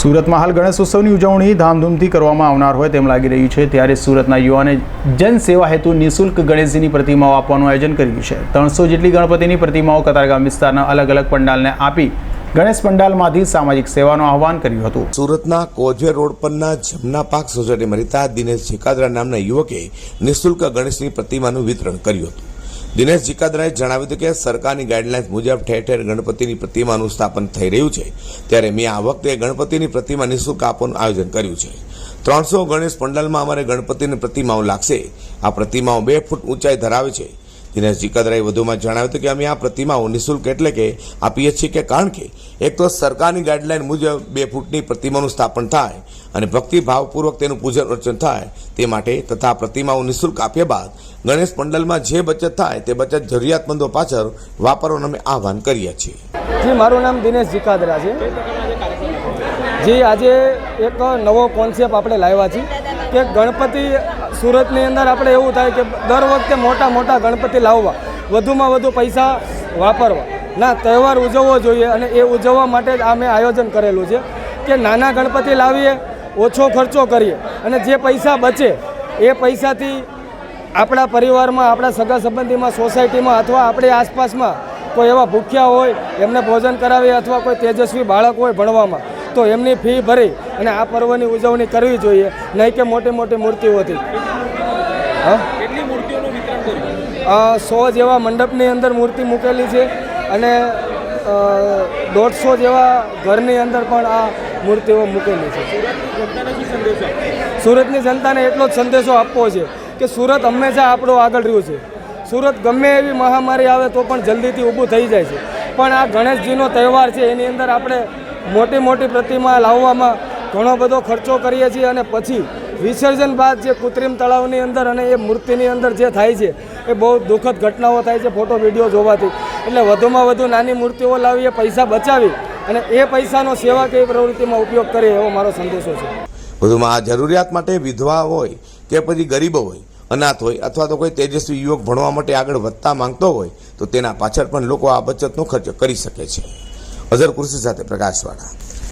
સુરતમાં હાલ ગણેશ ઉત્સવની ઉજવણી ધામધૂમથી કરવામાં આવનાર હોય તેમ લાગી રહ્યું છે. ત્યારે સુરતના યુવાને જન સેવા હેતુ નિઃશુલ્ક ગણેશજીની પ્રતિમાઓ આપવાનું આયોજન કર્યું છે. ત્રણસો જેટલી ગણપતિની પ્રતિમાઓ કતારગામ વિસ્તારના અલગ અલગ પંડાલને આપી ગણેશ પંડાલમાંથી સામાજિક સેવાનું આહવાન કર્યું હતું. સુરતના કોઝવે રોડ પરના જમના પાક સોસાયટીમાં રહેતા દિનેશ જેકાદરા નામના યુવકે નિઃશુલ્ક ગણેશની પ્રતિમાનું વિતરણ કર્યું હતું. દિનેશ જીકાદરાએ જણાવ્યું હતું કે સરકારની ગાઈડલાઇન્સ મુજબ ઠેર ઠેર ગણપતિની પ્રતિમાનું સ્થાપન થઈ રહ્યું છે. ત્યારે મેં આ વખતે ગણપતિની પ્રતિમા નિઃશુલ્ક આપવાનું આયોજન કર્યું છે. ત્રણસો ગણેશ પંડાલમાં અમારે ગણપતિની પ્રતિમાઓ લાગશે. આ પ્રતિમાઓ બે ફૂટ ઊંચાઈ ધરાવે છે. દિનેશ જીકાદરાએ વધુમાં જણાવ્યું હતું કે અમે આ પ્રતિમાઓ નિઃશુલ્ક એટલે કે આપીએ છીએ કે કારણ કે, એક તો સરકારની ગાઈડલાઈન મુજબ બે ફૂટની પ્રતિમાનું સ્થાપન થાય અને ભક્તિભાવપૂર્વક તેનું પૂજન અર્ચન થાય, તે માટે તથા પ્રતિમાઓ નિઃશુલ્ક આપ્યા બાદ ગણેશ પંડલમાં જે બચત થાય તે બચત જરૂરિયાતમંદો પાછળ વાપરવાનું અમે આહવાન કરીએ છીએ. જી, મારું નામ દિનેશ જીકાદરા છે. જે, આજે એક નવો કોન્સેપ્ટ આપણે લાવ્યા છીએ કે ગણપતિ સુરતની અંદર આપણે એવું થાય કે દર વખતે મોટા મોટા ગણપતિ લાવવા, વધુમાં વધુ પૈસા વાપરવા. ના, તહેવાર ઉજવવો જોઈએ અને એ ઉજવવા માટે જ આ મેં આયોજન કરેલું છે કે નાના ગણપતિ લાવીએ ઓછો ખર્ચો કરીએ અને જે પૈસા બચે એ પૈસાથી આપણા પરિવારમાં આપણા સગા સંબંધીમાં સોસાયટીમાં અથવા આપણી આસપાસમાં કોઈ એવા ભૂખ્યા હોય એમને ભોજન કરાવીએ અથવા કોઈ તેજસ્વી બાળક હોય ભણવામાં તો એમની ફી ભરી અને આ પર્વની ઉજવણી કરવી જોઈએ. નહીં કે મોટી મોટી મૂર્તિઓથી હા? સો જેવા મંડપની અંદર મૂર્તિ મૂકેલી છે અને દોઢસો જેવા ઘરની અંદર પણ આ મૂર્તિઓ મૂકેલી છે. સુરતની જનતાને એટલો જ સંદેશો આપવો છે કે સુરત હંમેશા આપણો આગળ રહ્યું છે. સુરત ગમે એવી મહામારી આવે તો પણ જલ્દીથી ઊભું થઈ જાય છે. પણ આ ગણેશજીનો તહેવાર છે, એની અંદર આપણે મોટી મોટી પ્રતિમા લાવવામાં ઘણો બધો ખર્ચો કરીએ છીએ અને પછી વિસર્જન બાદ જે કૃત્રિમ તળાવની અંદર અને એ મૂર્તિની અંદર જે થાય છે, એ બહુ દુઃખદ ઘટનાઓ થાય છે, ફોટો, વીડિયો જોવાથી. એટલે વધુમાં વધુ નાની મૂર્તિઓ લાવીએ, પૈસા બચાવી અને એ પૈસાનો સેવાકીય પ્રવૃત્તિમાં ઉપયોગ કરે એવો મારો સંદેશો છે. વધુમાં આ જરૂરિયાત માટે વિધવા હોય કે પછી ગરીબો હોય, અનાથ હોય, અથવા તો કોઈ તેજસ્વી યુવક ભણવા માટે આગળ વધતા માંગતો હોય, તો તેના પાછળ પણ લોકો આ બચતનો ખર્ચ કરી શકે છે. અઝર કુર્સી સાથે પ્રકાશવાળા.